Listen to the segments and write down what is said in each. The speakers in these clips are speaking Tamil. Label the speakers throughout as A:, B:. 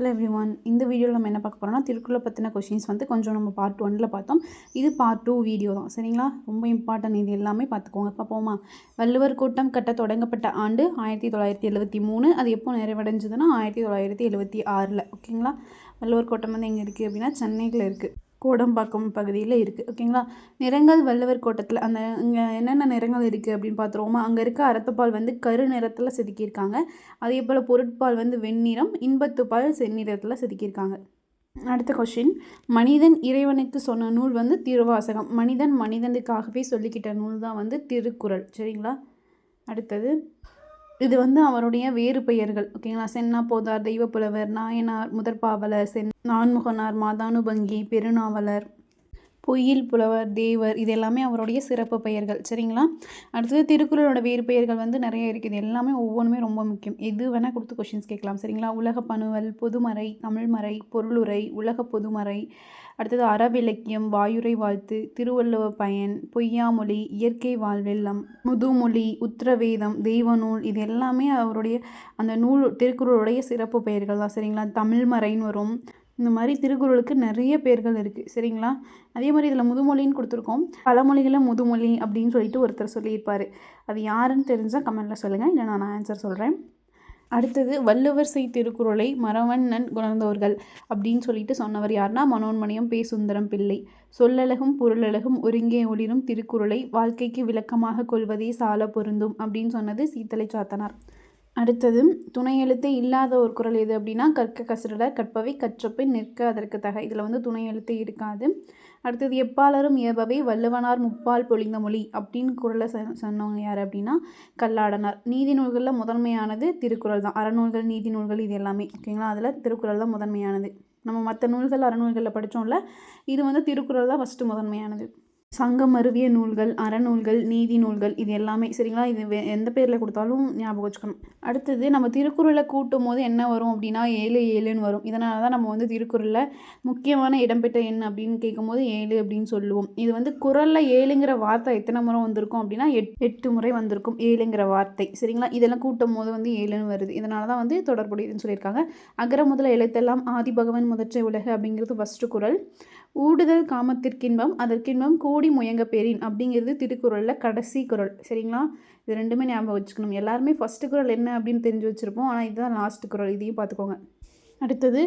A: ஹலோ எவ்ரி ஒன் இந்த வீடியோவில் நம்ம என்ன பார்க்க போகிறோம்னா திருக்குறளை பற்றின கொஷின்ஸ் வந்து கொஞ்சம் நம்ம பார்ட் ஒனில் பார்த்தோம் இது பார்ட் டூ வீடியோ தான் சரிங்களா ரொம்ப இம்பார்ட்டன்ட் இது எல்லாமே பார்த்துக்கோங்க பார்ப்போமா வள்ளுவர் கூட்டம் கட்ட தொடங்கப்பட்ட ஆண்டு ஆயிரத்தி தொள்ளாயிரத்தி எழுபத்தி மூணு அது எப்போ நிறைவடைஞ்சதுன்னா ஆயிரத்தி தொள்ளாயிரத்தி எழுபத்தி ஆறில் ஓகேங்களா வள்ளுவர் கோட்டம் வந்து எங்கே இருக்குது அப்படின்னா சென்னையில் இருக்குது கோடம்பாக்கம் பகுதியில் இருக்குது ஓகேங்களா நிறங்கள் வள்ளுவர் கோட்டத்தில் அந்த இங்கே என்னென்ன நிறங்கள் இருக்குது அப்படின்னு பார்த்துருவோமா அங்கே இருக்க அறத்துப்பால் வந்து கரு நிறத்தில் செதுக்கியிருக்காங்க அதே போல் பொருட்பால் வந்து வெண்ணிறம் இன்பத்துப்பால் செந்நிறத்தில் செதுக்கியிருக்காங்க அடுத்த கொஷின் மனிதன் இறைவனுக்கு சொன்ன நூல் வந்து திருவாசகம் மனிதன் மனிதனுக்காகவே சொல்லிக்கிட்ட நூல் தான் வந்து திருக்குறள் சரிங்களா அடுத்தது இது வந்து அவருடைய வேறு பெயர்கள் ஓகேங்களா சென்னா போதார் தெய்வப்புலவர் நாயனார் முதற்பாவலர் சென் நான்முகனார் மாதானுபங்கி பெருநாவலர் பொய்யில் புலவர் தேவர் இது எல்லாமே அவருடைய சிறப்பு பெயர்கள் சரிங்களா அடுத்தது திருக்குறளோட வேறு பெயர்கள் வந்து நிறைய இருக்குது எல்லாமே ஒவ்வொன்றுமே ரொம்ப முக்கியம் எது வேணால் கொடுத்து கொஷின்ஸ் கேட்கலாம் சரிங்களா உலக பணுவல் பொதுமறை தமிழ்மறை பொருளுரை உலக பொதுமறை அடுத்தது அறவிலக்கியம் வாயுரை வாழ்த்து திருவள்ளுவ பயன் பொய்யாமொழி இயற்கை வாழ்வெல்லம் முதுமொழி உத்திரவேதம் தெய்வநூல் இது எல்லாமே அவருடைய அந்த நூல் திருக்குறளுடைய சிறப்பு பெயர்கள் தான் சரிங்களா தமிழ்மறைன்னு வரும் இந்த மாதிரி திருக்குறளுக்கு நிறைய பேர்கள் இருக்குது சரிங்களா அதே மாதிரி இதில் முதுமொழின்னு கொடுத்துருக்கோம் பழமொழிகளை முதுமொழி அப்படின்னு சொல்லிட்டு ஒருத்தர் சொல்லியிருப்பார் அது யாருன்னு தெரிஞ்சால் கமெண்ட்டில் சொல்லுங்கள் இல்லை நான் ஆன்சர் சொல்கிறேன் அடுத்தது வள்ளுவர் செய் திருக்குறளை மரவண்ணன் குணர்ந்தவர்கள் அப்படின்னு சொல்லிட்டு சொன்னவர் யாருன்னா மனோன்மணியம் பே சுந்தரம் பிள்ளை சொல்லழகும் பொருளழகும் ஒருங்கே ஒளிரும் திருக்குறளை வாழ்க்கைக்கு விளக்கமாக கொள்வதே சால பொருந்தும் அப்படின்னு சொன்னது சீத்தலை சாத்தனார் அடுத்தது துணை எழுத்து இல்லாத ஒரு குரல் எது அப்படின்னா கற்க கசடல கற்பவை கற்றப்பை நிற்க அதற்கு தகை இதில் வந்து துணை எழுத்து இருக்காது அடுத்தது எப்பாளரும் இயபவை வல்லுவனார் முப்பால் பொழிந்த மொழி அப்படின்னு குரலை சொன்னவங்க யார் அப்படின்னா கல்லாடனார் நீதி நூல்களில் முதன்மையானது திருக்குறள் தான் அறநூல்கள் நீதி நூல்கள் இது எல்லாமே ஓகேங்களா அதில் திருக்குறள் தான் முதன்மையானது நம்ம மற்ற நூல்கள் அறநூல்களில் படித்தோம்ல இது வந்து திருக்குறள் தான் ஃபஸ்ட்டு முதன்மையானது சங்கம் அருவிய நூல்கள் அறநூல்கள் நீதி நூல்கள் இது எல்லாமே சரிங்களா இது வே எந்த பேரில் கொடுத்தாலும் ஞாபகம் வச்சுக்கணும் அடுத்தது நம்ம திருக்குறளை கூட்டும் போது என்ன வரும் அப்படின்னா ஏழு ஏழுன்னு வரும் இதனால தான் நம்ம வந்து திருக்குறளில் முக்கியமான இடம்பெற்ற எண் அப்படின்னு கேட்கும்போது ஏழு அப்படின்னு சொல்லுவோம் இது வந்து குரலில் ஏழுங்கிற வார்த்தை எத்தனை முறை வந்திருக்கும் அப்படின்னா எட் எட்டு முறை வந்திருக்கும் ஏழுங்கிற வார்த்தை சரிங்களா இதெல்லாம் கூட்டும் போது வந்து ஏழுன்னு வருது இதனால தான் வந்து தொடர்புடையதுன்னு சொல்லியிருக்காங்க அகர முதல எழுத்தெல்லாம் ஆதி பகவன் முதற்ற உலக அப்படிங்கிறது ஃபஸ்ட்டு குரல் ஊடுதல் காமத்திற்கின்பம் அதற்கின்பம் கூடி முயங்க பெறின் அப்படிங்கிறது திருக்குறளில் கடைசி குரல் சரிங்களா இது ரெண்டுமே ஞாபகம் வச்சுக்கணும் எல்லாருமே ஃபஸ்ட்டு குரல் என்ன அப்படின்னு தெரிஞ்சு வச்சுருப்போம் ஆனால் இதுதான் லாஸ்ட்டு குரல் இதையும் பார்த்துக்கோங்க அடுத்தது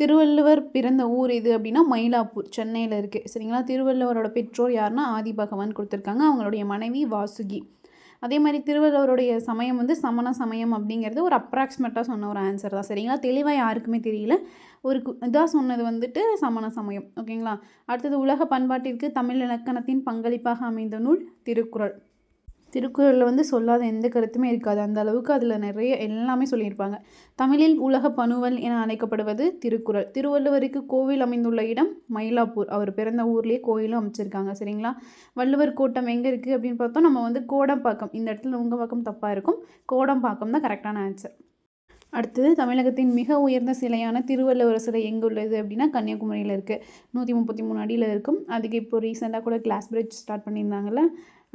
A: திருவள்ளுவர் பிறந்த ஊர் இது அப்படின்னா மயிலாப்பூர் சென்னையில் இருக்குது சரிங்களா திருவள்ளுவரோட பெற்றோர் யாருன்னா ஆதி பகவான் கொடுத்துருக்காங்க அவங்களுடைய மனைவி வாசுகி அதே மாதிரி திருவள்ளுவருடைய சமயம் வந்து சமண சமயம் அப்படிங்கிறது ஒரு அப்ராக்சிமேட்டாக சொன்ன ஒரு ஆன்சர் தான் சரிங்களா தெளிவாக யாருக்குமே தெரியல ஒரு இதாக சொன்னது வந்துட்டு சமண சமயம் ஓகேங்களா அடுத்தது உலக பண்பாட்டிற்கு தமிழ் இலக்கணத்தின் பங்களிப்பாக அமைந்த நூல் திருக்குறள் திருக்குறளில் வந்து சொல்லாத எந்த கருத்துமே இருக்காது அந்த அளவுக்கு அதில் நிறைய எல்லாமே சொல்லியிருப்பாங்க தமிழில் உலக பனுவல் என அழைக்கப்படுவது திருக்குறள் திருவள்ளுவருக்கு கோவில் அமைந்துள்ள இடம் மயிலாப்பூர் அவர் பிறந்த ஊர்லேயே கோயிலும் அமைச்சிருக்காங்க சரிங்களா வள்ளுவர் கோட்டம் எங்கே இருக்குது அப்படின்னு பார்த்தோம் நம்ம வந்து கோடம்பாக்கம் இந்த இடத்துல உங்கள் பக்கம் தப்பாக இருக்கும் கோடம்பாக்கம் தான் கரெக்டான ஆன்சர் அடுத்தது தமிழகத்தின் மிக உயர்ந்த சிலையான திருவள்ளுவர் சிலை எங்கே உள்ளது அப்படின்னா கன்னியாகுமரியில் இருக்குது நூற்றி முப்பத்தி மூணு அடியில் இருக்கும் அதுக்கு இப்போ ரீசெண்டாக கூட கிளாஸ் பிரிட்ஜ் ஸ்டார்ட் பண்ணியிருந்தாங்கல்ல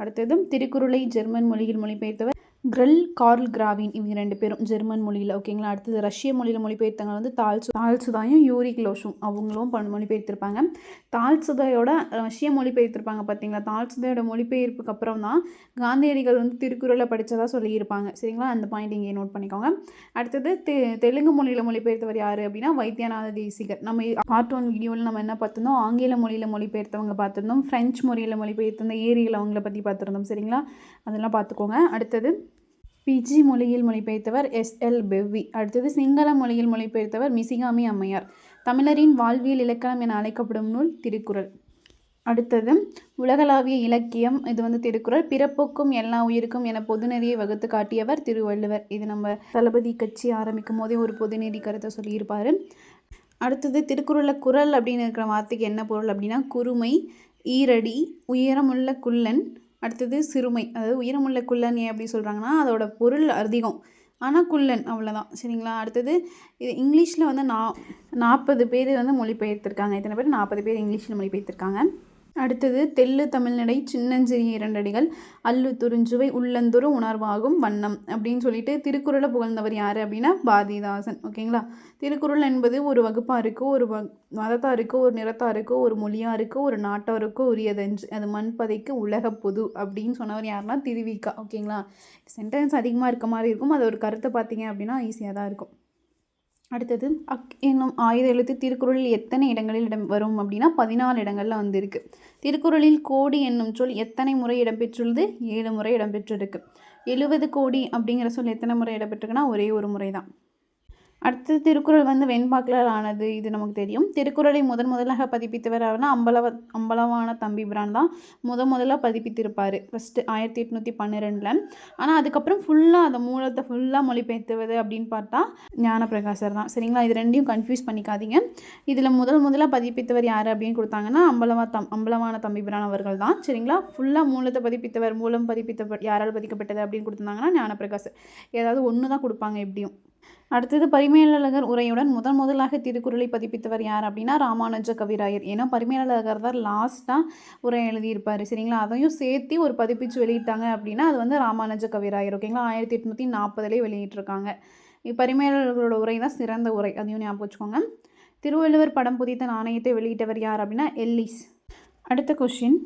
A: அடுத்ததும் திருக்குறளை ஜெர்மன் மொழியில் மொழிபெயர்த்தவர் கிரில் கார்ல் கிராவின் இவங்க ரெண்டு பேரும் ஜெர்மன் மொழியில் ஓகேங்களா அடுத்தது ரஷ்ய மொழியில் மொழிபெயர்த்தவங்க வந்து தால்சு தால்சுதாயும் யூரி க்ளோஷும் அவங்களும் பண் மொழிபெயர்த்திருப்பாங்க தால்சுதையோட ரஷ்ய மொழிபெயர்த்திருப்பாங்க பார்த்தீங்களா தால்சுதையோட மொழிபெயர்ப்புக்கு அப்புறம் தான் காந்தியடிகள் வந்து திருக்குறளை படித்ததாக சொல்லியிருப்பாங்க சரிங்களா அந்த பாயிண்ட் இங்கே நோட் பண்ணிக்கோங்க அடுத்தது தெ தெலுங்கு மொழியில் மொழிபெயர்த்தவர் யார் அப்படின்னா வைத்தியநாத தேசிகர் நம்ம பார்ட் ஒன் வீடியோவில் நம்ம என்ன பார்த்துருந்தோம் ஆங்கில மொழியில் மொழிபெயர்த்தவங்க பார்த்துருந்தோம் ஃப்ரெஞ்ச் மொழியில் மொழிபெயர்த்திருந்த ஏரியில் அவங்கள பற்றி பார்த்துருந்தோம் சரிங்களா அதெல்லாம் பார்த்துக்கோங்க அடுத்தது பிஜி மொழியில் மொழிபெயர்த்தவர் எஸ் எல் பெவ்வி அடுத்தது சிங்கள மொழியில் மொழிபெயர்த்தவர் மிசிகாமி அம்மையார் தமிழரின் வாழ்வியல் இலக்கணம் என அழைக்கப்படும் நூல் திருக்குறள் அடுத்தது உலகளாவிய இலக்கியம் இது வந்து திருக்குறள் பிறப்புக்கும் எல்லா உயிருக்கும் என பொதுநெறியை வகுத்து காட்டியவர் திருவள்ளுவர் இது நம்ம தளபதி கட்சி ஆரம்பிக்கும் போதே ஒரு பொதுநெறி கருத்தை சொல்லியிருப்பார் அடுத்தது திருக்குறளில் குரல் அப்படின்னு இருக்கிற வார்த்தைக்கு என்ன பொருள் அப்படின்னா குறுமை ஈரடி உயரமுள்ள குள்ளன் அடுத்தது சிறுமை அதாவது உயரமுள்ள குள்ளன் ஏன் அப்படி சொல்கிறாங்கன்னா அதோட பொருள் அதிகம் ஆனால் குள்ளன் அவ்வளோதான் சரிங்களா அடுத்தது இது இங்கிலீஷில் வந்து நா நாற்பது பேர் வந்து மொழிபெயர்த்திருக்காங்க இத்தனை பேர் நாற்பது பேர் இங்கிலீஷில் மொழிபெயர்த்திருக்காங்க அடுத்தது தெல்லு தமிழ்நடை சின்னஞ்சிறிய இரண்டடிகள் அல்லு துறிஞ்சுவை உள்ளந்தொரு உணர்வாகும் வண்ணம் அப்படின்னு சொல்லிட்டு திருக்குறளை புகழ்ந்தவர் யார் அப்படின்னா பாரதிதாசன் ஓகேங்களா திருக்குறள் என்பது ஒரு வகுப்பாக இருக்கோ ஒரு வ இருக்கோ ஒரு நிறத்தாக இருக்கோ ஒரு மொழியாக இருக்கோ ஒரு இருக்கோ உரியதென்று அது மண்பதைக்கு உலக பொது அப்படின்னு சொன்னவர் யாருன்னா திருவிக்கா ஓகேங்களா சென்டென்ஸ் அதிகமாக இருக்க மாதிரி இருக்கும் அது ஒரு கருத்தை பார்த்தீங்க அப்படின்னா ஈஸியாக தான் இருக்கும் அடுத்தது அக் என்னும் ஆயுத எழுத்து திருக்குறளில் எத்தனை இடங்களில் இடம் வரும் அப்படின்னா பதினாலு இடங்களில் வந்திருக்கு திருக்குறளில் கோடி என்னும் சொல் எத்தனை முறை இடம்பெற்றுள்ளது ஏழு முறை இடம்பெற்றிருக்கு எழுபது கோடி அப்படிங்கிற சொல் எத்தனை முறை இடம்பெற்றிருக்குன்னா ஒரே ஒரு முறை தான் அடுத்து திருக்குறள் வந்து வெண்பாக்களால் ஆனது இது நமக்கு தெரியும் திருக்குறளை முதன் முதலாக பதிப்பித்தவர் அவர்னா அம்பலவ அம்பலவான தம்பி பிரான் தான் முத முதலாக பதிப்பித்திருப்பார் ஃபஸ்ட்டு ஆயிரத்தி எட்நூற்றி பன்னிரெண்டில் ஆனால் அதுக்கப்புறம் ஃபுல்லாக அந்த மூலத்தை ஃபுல்லாக மொழிபெயர்த்துவது அப்படின்னு பார்த்தா ஞானப்பிரகாசர் தான் சரிங்களா இது ரெண்டையும் கன்ஃபியூஸ் பண்ணிக்காதீங்க இதில் முதல் முதலாக பதிப்பித்தவர் யார் அப்படின்னு கொடுத்தாங்கன்னா அம்பலவா தம் அம்பலவான பிரான் அவர்கள் தான் சரிங்களா ஃபுல்லாக மூலத்தை பதிப்பித்தவர் மூலம் பதிப்பித்த யாரால் பதிக்கப்பட்டது அப்படின்னு கொடுத்துருந்தாங்கன்னா ஞானப்பிரகாசர் ஏதாவது ஒன்று தான் கொடுப்பாங்க எப்படியும் அடுத்தது பரிமேலழகர் உரையுடன் முதன் முதலாக திருக்குறளை பதிப்பித்தவர் யார் அப்படின்னா ராமானுஜ கவிராயர் ஏன்னா பரிமேலழகர் தான் லாஸ்ட்டாக உரை எழுதியிருப்பார் சரிங்களா அதையும் சேர்த்து ஒரு பதிப்பிச்சு வெளியிட்டாங்க அப்படின்னா அது வந்து ராமானுஜ கவிராயர் ஓகேங்களா ஆயிரத்தி எட்நூற்றி நாற்பதுலேயே வெளியிட்டிருக்காங்க பரிமேலழகரோட உரை தான் சிறந்த உரை அதையும் ஞாபகம் வச்சுக்கோங்க திருவள்ளுவர் படம் புதித்த நாணயத்தை வெளியிட்டவர் யார் அப்படின்னா எல்லிஸ் அடுத்த கொஷின்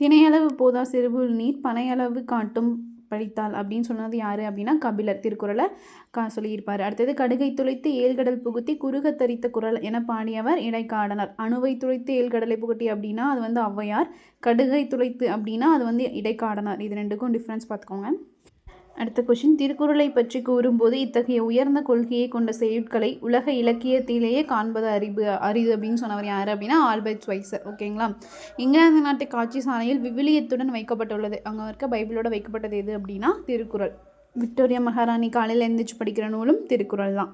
A: திணையளவு போதா சிறுபுல் நீர் பனையளவு காட்டும் படித்தாள் அப்படின்னு சொன்னது யார் அப்படின்னா கபிலர் திருக்குறளை கா சொல்லியிருப்பார் அடுத்தது கடுகை துளைத்து ஏழ்கடல் புகுத்தி குறுக தரித்த குரல் என பாடியவர் இடைக்காடனர் அணுவை துளைத்து ஏழ்கடலை புகட்டி அப்படின்னா அது வந்து ஔவையார் கடுகை துளைத்து அப்படின்னா அது வந்து இடைக்காடனர் இது ரெண்டுக்கும் டிஃப்ரென்ஸ் பார்த்துக்கோங்க அடுத்த கொஷின் திருக்குறளை பற்றி கூறும்போது இத்தகைய உயர்ந்த கொள்கையை கொண்ட செயற்களை உலக இலக்கியத்திலேயே காண்பது அறிவு அரிது அப்படின்னு சொன்னவர் யார் அப்படின்னா ஆல்பர்ட் ஸ்வைசர் ஓகேங்களா இங்கிலாந்து நாட்டு காட்சி சாலையில் விவிலியத்துடன் வைக்கப்பட்டுள்ளது அங்கே இருக்க பைபிளோட வைக்கப்பட்டது எது அப்படின்னா திருக்குறள் விக்டோரியா மகாராணி காலையில் எழுந்திரிச்சு படிக்கிற நூலும் திருக்குறள் தான்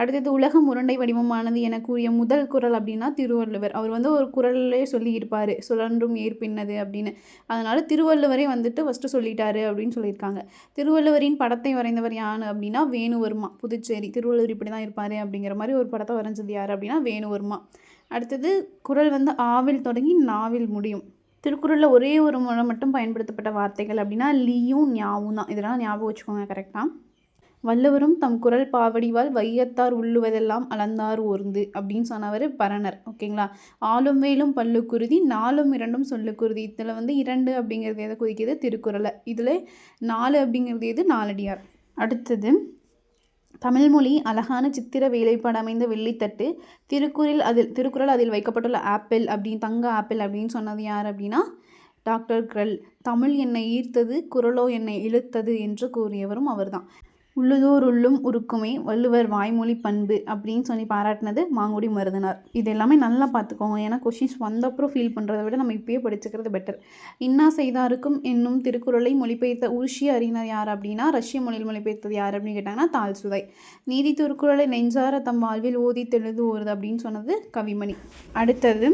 A: அடுத்தது உலகம் முரண்டை வடிவமானது என கூறிய முதல் குரல் அப்படின்னா திருவள்ளுவர் அவர் வந்து ஒரு குரல்லே சொல்லியிருப்பார் சுழன்றும் ஏற்பின்னது அப்படின்னு அதனால் திருவள்ளுவரே வந்துட்டு ஃபஸ்ட்டு சொல்லிட்டாரு அப்படின்னு சொல்லியிருக்காங்க திருவள்ளுவரின் படத்தை வரைந்தவர் யார் அப்படின்னா வேணுவர்மா புதுச்சேரி திருவள்ளுவர் இப்படி தான் இருப்பார் அப்படிங்கிற மாதிரி ஒரு படத்தை வரைஞ்சது யார் அப்படின்னா வேணுவர்மா அடுத்தது குரல் வந்து ஆவில் தொடங்கி நாவில் முடியும் திருக்குறளில் ஒரே ஒரு முறை மட்டும் பயன்படுத்தப்பட்ட வார்த்தைகள் அப்படின்னா லியும் ஞாவும் தான் இதெல்லாம் ஞாபகம் வச்சுக்கோங்க கரெக்டாக வள்ளுவரும் தம் குரல் பாவடிவால் வையத்தார் உள்ளுவதெல்லாம் அளந்தார் ஓர்ந்து அப்படின்னு சொன்னவர் பரணர் ஓகேங்களா ஆளும் வேலும் பல்லு குருதி நாலும் இரண்டும் சொல்லு குருதி இதில் வந்து இரண்டு அப்படிங்கிறது எதை குறிக்கிறது திருக்குறளை இதில் நாலு அப்படிங்கிறது எது நாலடியார் அடுத்தது தமிழ்மொழி அழகான சித்திர வேலைப்பாடு அமைந்த வெள்ளித்தட்டு திருக்குறில் அதில் திருக்குறள் அதில் வைக்கப்பட்டுள்ள ஆப்பிள் அப்படின்னு தங்க ஆப்பிள் அப்படின்னு சொன்னது யார் அப்படின்னா டாக்டர் கிரல் தமிழ் என்னை ஈர்த்தது குரலோ என்னை இழுத்தது என்று கூறியவரும் அவர்தான் உள்ளுதோர் உள்ளும் உருக்குமே வள்ளுவர் வாய்மொழி பண்பு அப்படின்னு சொல்லி பாராட்டினது மாங்குடி மருதனார் இது எல்லாமே நல்லா பார்த்துக்கோங்க ஏன்னா கொஷின்ஸ் வந்தப்புறம் ஃபீல் பண்ணுறதை விட நம்ம இப்பயே படிச்சுக்கிறது பெட்டர் இன்னா செய்தாருக்கும் என்னும் திருக்குறளை மொழிபெயர்த்த உருஷிய அறிஞர் யார் அப்படின்னா ரஷ்ய மொழியில் மொழிபெயர்த்தது யார் அப்படின்னு கேட்டாங்கன்னா சுதை நீதி திருக்குறளை நெஞ்சார தம் வாழ்வில் ஓதி தெழுது ஓருது அப்படின்னு சொன்னது கவிமணி அடுத்தது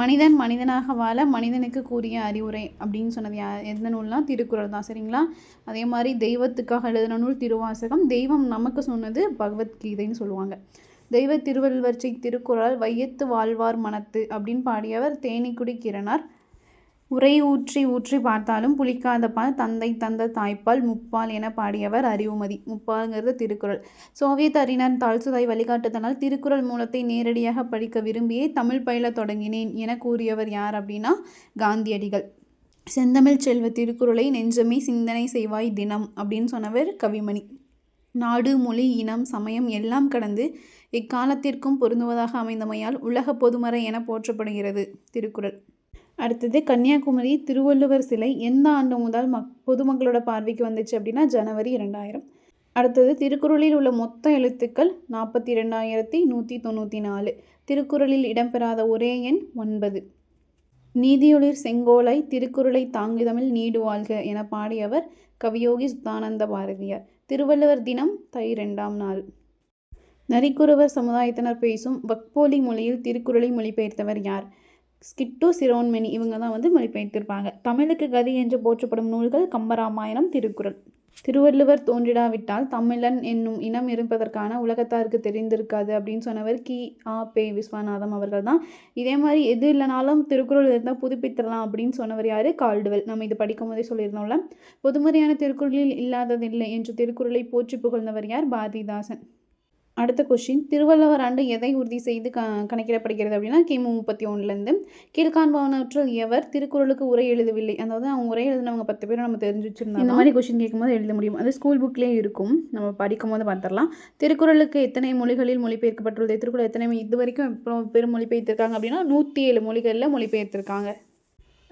A: மனிதன் மனிதனாக வாழ மனிதனுக்கு கூறிய அறிவுரை அப்படின்னு சொன்னது யா எந்த நூல்னால் திருக்குறள் தான் சரிங்களா அதே மாதிரி தெய்வத்துக்காக எழுதின நூல் திருவாசகம் தெய்வம் நமக்கு சொன்னது பகவத்கீதைன்னு சொல்லுவாங்க தெய்வ திருவள்ளுவர்ச்சி திருக்குறள் வையத்து வாழ்வார் மனத்து அப்படின்னு பாடியவர் தேனிக்குடி கிரணார் உரை ஊற்றி ஊற்றி பார்த்தாலும் புளிக்காத பால் தந்தை தந்த தாய்ப்பால் முப்பால் என பாடியவர் அறிவுமதி முப்பாலுங்கிறது திருக்குறள் சோவியத் அறிஞர் தாழ்சுதாய் வழிகாட்டுதனால் திருக்குறள் மூலத்தை நேரடியாக படிக்க விரும்பியே தமிழ் பயில தொடங்கினேன் என கூறியவர் யார் அப்படின்னா காந்தியடிகள் செந்தமிழ் செல்வ திருக்குறளை நெஞ்சமே சிந்தனை செய்வாய் தினம் அப்படின்னு சொன்னவர் கவிமணி நாடு மொழி இனம் சமயம் எல்லாம் கடந்து இக்காலத்திற்கும் பொருந்துவதாக அமைந்தமையால் உலக பொதுமறை என போற்றப்படுகிறது திருக்குறள் அடுத்தது கன்னியாகுமரி திருவள்ளுவர் சிலை எந்த ஆண்டு முதல் மக் பொதுமக்களோட பார்வைக்கு வந்துச்சு அப்படின்னா ஜனவரி இரண்டாயிரம் அடுத்தது திருக்குறளில் உள்ள மொத்த எழுத்துக்கள் நாற்பத்தி ரெண்டாயிரத்தி நூற்றி தொண்ணூற்றி நாலு திருக்குறளில் இடம்பெறாத ஒரே எண் ஒன்பது நீதியொளிர் செங்கோலை திருக்குறளை தாங்குதமில் நீடு வாழ்க என பாடியவர் கவியோகி சுத்தானந்த பாரதியார் திருவள்ளுவர் தினம் தை ரெண்டாம் நாள் நரிக்குறவர் சமுதாயத்தினர் பேசும் வக்போலி மொழியில் திருக்குறளை மொழிபெயர்த்தவர் யார் ஸ்கிட்டு சிரோன்மணி இவங்க தான் வந்து மொழிபெயர்த்திருப்பாங்க தமிழுக்கு கதி என்று போற்றப்படும் நூல்கள் கம்பராமாயணம் திருக்குறள் திருவள்ளுவர் தோன்றிடாவிட்டால் தமிழன் என்னும் இனம் இருப்பதற்கான உலகத்தாருக்கு தெரிந்திருக்காது அப்படின்னு சொன்னவர் கி ஆ பே விஸ்வநாதம் அவர்கள் தான் இதே மாதிரி எது இல்லைனாலும் திருக்குறள் இருந்தால் புதுப்பித்தரலாம் அப்படின்னு சொன்னவர் யார் கால்டுவல் நம்ம இது படிக்கும் போதே சொல்லியிருந்தோம்ல பொதுமறையான திருக்குறளில் இல்லாததில்லை என்று திருக்குறளை போற்றி புகழ்ந்தவர் யார் பாரதிதாசன் அடுத்த கொஷின் திருவள்ளுவர் ஆண்டு எதை உறுதி செய்து க கணக்கிடப்படுகிறது அப்படின்னா கிமு முப்பத்தி ஒன்றுலேருந்து கீழ்காண்பவனற்ற எவர் திருக்குறளுக்கு உரை எழுதவில்லை அதாவது அவங்க உரை எழுதினவங்க பத்து பேரும் நம்ம தெரிஞ்சு வச்சுருந்தோம் இந்த மாதிரி கொஷின் கேட்கும்போது எழுத முடியும் அது ஸ்கூல் புக்லேயே இருக்கும் நம்ம படிக்கும் போது பார்த்துடலாம் திருக்குறளுக்கு எத்தனை மொழிகளில் மொழிபெயர்க்கப்பட்டுள்ளது திருக்குறள் எத்தனை இது வரைக்கும் எப்போ பெரும் மொழிபெயர்த்திருக்காங்க அப்படின்னா நூற்றி ஏழு மொழிகளில் மொழிபெயர்த்திருக்காங்க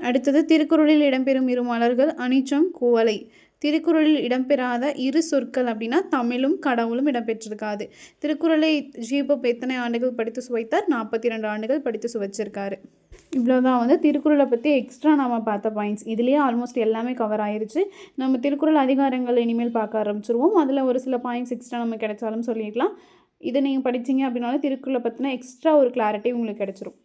A: அடுத்தது திருக்குறளில் இடம்பெறும் இரு மலர்கள் அனிச்சம் குவலை திருக்குறளில் இடம்பெறாத இரு சொற்கள் அப்படின்னா தமிழும் கடவுளும் இடம்பெற்றிருக்காது திருக்குறளை ஜீபப் எத்தனை ஆண்டுகள் படித்து சுவைத்தார் நாற்பத்தி ரெண்டு ஆண்டுகள் படித்து சுவைச்சிருக்காரு இவ்வளோதான் வந்து திருக்குறளை பற்றி எக்ஸ்ட்ரா நாம் பார்த்த பாயிண்ட்ஸ் இதுலேயே ஆல்மோஸ்ட் எல்லாமே கவர் ஆயிடுச்சு நம்ம திருக்குறள் அதிகாரங்கள் இனிமேல் பார்க்க ஆரம்பிச்சிருவோம் அதில் ஒரு சில பாயிண்ட்ஸ் எக்ஸ்ட்ரா நம்ம கிடைச்சாலும் சொல்லிடலாம் இதை நீங்கள் படித்தீங்க அப்படின்னாலும் திருக்குறளை பற்றின எக்ஸ்ட்ரா ஒரு கிளாரிட்டி உங்களுக்கு கிடச்சிரும்